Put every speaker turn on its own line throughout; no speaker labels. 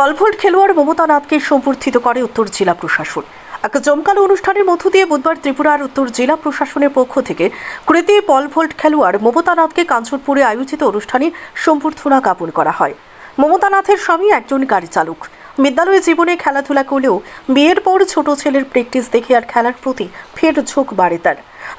গলফোল্ড খেলোয়াড় মমতা নাথকে সম্বর্ধিত করে উত্তর জেলা প্রশাসন। এক জমকালো অনুষ্ঠানের মধ্য দিয়ে বুধবার ত্রিপুরার উত্তর জেলা প্রশাসনের পক্ষ থেকে কৃতি পলভোল্ট খেলোয়াড় মমতা নাথকে কাঞ্চনপুরে আয়োজিত অনুষ্ঠানে সম্বর্ধনা জ্ঞাপন করা হয়। মমতা নাথের স্বামী একজন গাড়ি চালক। বিদ্যালয়ে জীবনে খেলাধুলা করলেও বিয়ের পর ছোট ছেলের প্র্যাকটিস দেখে আর খেলার প্রতি ফের ঝোঁক বাড়ে তার।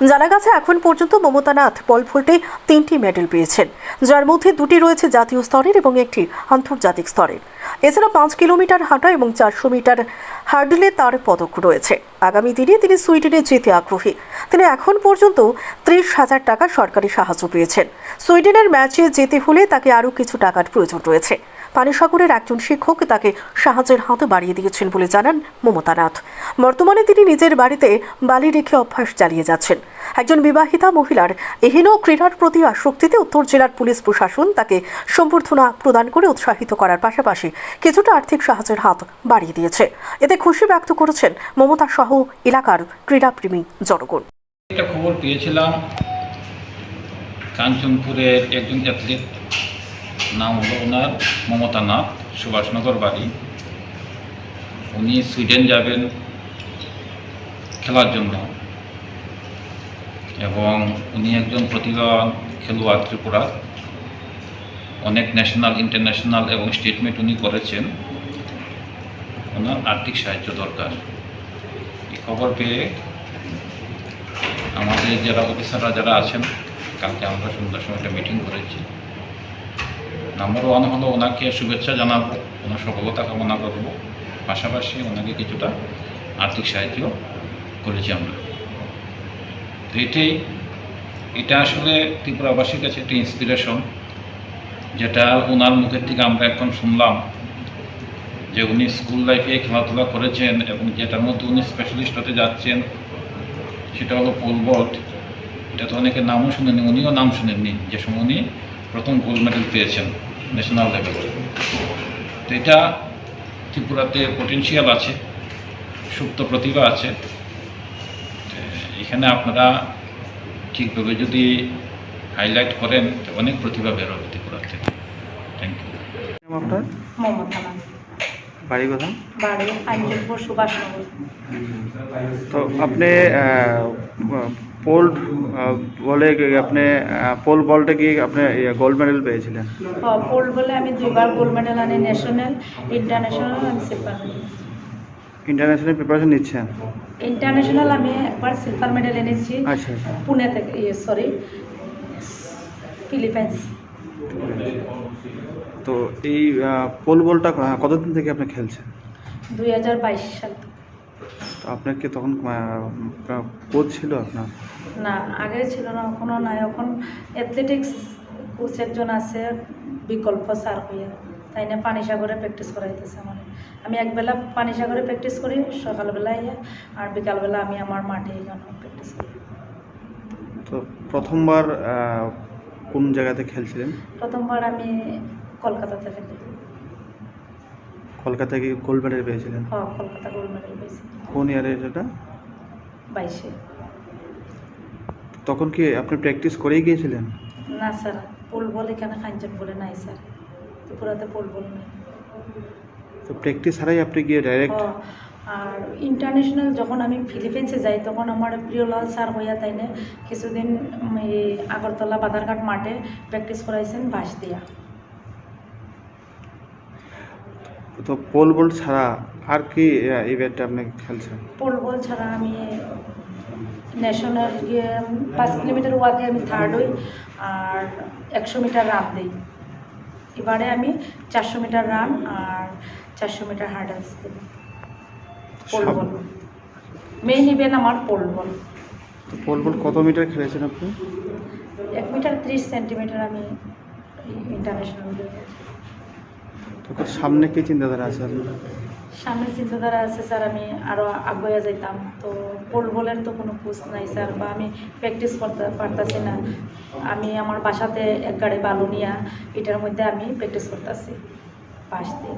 জানা গেছে, এখন পর্যন্ত মমতা নাথ পল ভোল্টে তিনটি মেডেল পেয়েছেন, যার মধ্যে দুটি রয়েছে জাতীয় স্তরের এবং একটি আন্তর্জাতিক স্তরের। এছাড়া পাঁচ কিলোমিটার হাঁটা এবং চারশো মিটার হার্ডলে তার পদক রয়েছে। আগামী দিনে তিনি সুইডেনে যেতে আগ্রহী। তিনি এখন পর্যন্ত ত্রিশ হাজার টাকা সরকারি সাহায্য পেয়েছেন। সুইডেনের ম্যাচে যেতে হলে তাকে আরও কিছু টাকার প্রয়োজন রয়েছে। পানিসাগরের একজন শিক্ষক তাকে সাহায্যের হাত বাড়িয়ে দিয়েছেন বলে জানান মমতা নাথ। বর্তমানে তিনি নিজের বাড়িতে বালি রেখে অভ্যাস চালিয়ে যাচ্ছেন। একজন বিবাহিতা মহিলার এহেন ক্রীড়ার প্রতি আসক্তিতে উত্তর জেলার পুলিশ প্রশাসন তাকে সম্বর্ধনা প্রদান করে উৎসাহিত করার পাশাপাশি কিছুটা আর্থিক সাহায্যের হাত বাড়িয়ে দিয়েছে। এতে খুশি ব্যক্ত করেছেন মমতা সহ এলাকার ক্রীড়াপ্রেমী জনগণ।
একটা খবর পেয়েছিলাম, কাঞ্চনপুরের একজন অ্যাথলিট নাম হলো ওনার মমতা নাথ, সুভাষনগর বাড়ি। উনি সুইডেন যাবেন খেলার জন্য। এবং উনি একজন প্রতিভাবান খেলোয়াড় ত্রিপুরার অনেক ন্যাশনাল ইন্টারন্যাশনাল এবং স্টেটমেন্ট উনি করেছেন। ওনার আর্থিক সাহায্য দরকার। এই খবর পেয়ে আমাদের যারা অফিসাররা যারা আছেন, কালকে আমরা সন্ধ্যার সময় একটা মিটিং করেছি। নাম্বার ওয়ান হলো ওনাকে শুভেচ্ছা জানাব, ওনার সফলতা কামনা করব। পাশাপাশি ওনাকে কিছুটা আর্থিক সাহায্য করেছি আমরা। তো এটাই, এটা আসলে ত্রিপুরাবাসীর কাছে একটি ইন্সপিরেশন যেটা ওনার মুখের থেকে আমরা এখন শুনলাম যে উনি স্কুল লাইফে খেলাধুলা করেছেন এবং যেটার মধ্যে উনি স্পেশালিস্ট হতে যাচ্ছেন, সেটা হলো পোল ভল্ট এটা তো অনেকে নামও শুনেননি, উনিও নাম শুনেননি, যে সময় উনি প্রথম গোল্ড মেডেল পেয়েছেন। ন্যাশনাল লেভেলে তো এটা ত্রিপুরাতে পটেনশিয়াল আছে সুপ্ত প্রতিভা আছে। এখানে আপনারা ঠিকভাবে যদি হাইলাইট করেন তো অনেক প্রতিভা বেরোবে ত্রিপুরা থেকে থ্যাংক ইউ
আপনার? বাড়ি কোথায়?
বাড়ি আঞ্জনপুর সুভাষনগর।
তো আপনি পোল বলে আপনি পোল বলটা কি আপনি গোল্ড মেডেল পেয়েছিলেন?
পোল বলে আমি দুইবার গোল্ড মেডেল আনি ন্যাশনাল ইন্টারন্যাশনাল আমি সিলভার
ইন্টারন্যাশনাল প্রিপারেশন নিচ্ছেন?
ইন্টারন্যাশনাল আমি একবার সিলভার মেডেল এনেছি।
আচ্ছা আচ্ছা।
পুনে থেকে সরি ফিলিপাইন্স
তো এই পোল বলটা কতদিন থেকে আপনি খেলছেন?
দুই হাজার বাইশ সাল
তো আপনার কি তখন কোচ ছিল আপনার?
না আগে ছিল না এখনও নাই। এখন অ্যাথলেটিক্স কোচ একজন আছে বিকল্প স্যার হইয়া। তাই না পানিসাগরে প্র্যাকটিস করাইতেছে আমার। আমি একবেলা পানিসাগরে প্র্যাকটিস করি সকালবেলা ইয়ে আর বিকালবেলা আমি আমার মাঠে এখানে প্র্যাকটিস করি।
তো প্রথমবার কোন জায়গাতে খেলছিলেন?
প্রথমবার আমি কলকাতাতে খেলি।
কলকাতা কি গোল্ড মেডেল পেয়েছিলেন
হ কলকাতা গোল্ড মেডেল পেয়েছি
কোন ইয়ারে এটা?
বাইশে।
তখন কি আপনি প্র্যাকটিস করেই গিয়েছিলেন?
না স্যার পোল বল এখানে কাঞ্চন বলে নাই স্যার। ত্রিপুরাতে পোল বল নাই।
তো প্র্যাকটিস ছাড়াই আপনি গিয়ে ডাইরেক্ট
আর ইন্টারন্যাশনাল যখন আমি ফিলিপিন্সে যাই তখন আমার প্রিয় প্রিয়লাল স্যার হইয়া তাই না কিছুদিন এই আগরতলা বাধারঘাট মাঠে প্র্যাকটিস করাইছেন বাঁশ দিয়া।
তো পোল বল ছাড়া আর কি ইভেন্টে আপনি খেলছেন?
পোল বল ছাড়া আমি ন্যাশনাল গেম পাঁচ কিলোমিটার ওয়াকে আমি থার্ড হই আর একশো মিটার রান দিই। এবারে আমি চারশো মিটার রান আর চারশো মিটার হার্ডেলস দিই। পোল বল মেইন ইভেন্ট আমার পোল বল
তো পোল বল কত মিটার খেলেছেন আপনি?
এক মিটার ত্রিশ সেন্টিমিটার আমি ইন্টারন্যাশনাল
তো সামনে কি চিন্তাধারা আছে আপনার?
সামনের চিন্তাধারা আছে স্যার আমি আরও আগুয়ে যাইতাম। তো পোল বলের তো কোনো কোচ নাই স্যার বা আমি প্র্যাকটিস করতে পারতাছি না। আমি আমার বাসাতে এক গাড়ি বালু নিয়া এটার মধ্যে আমি প্র্যাকটিস করতেছি। পাশ দিয়ে।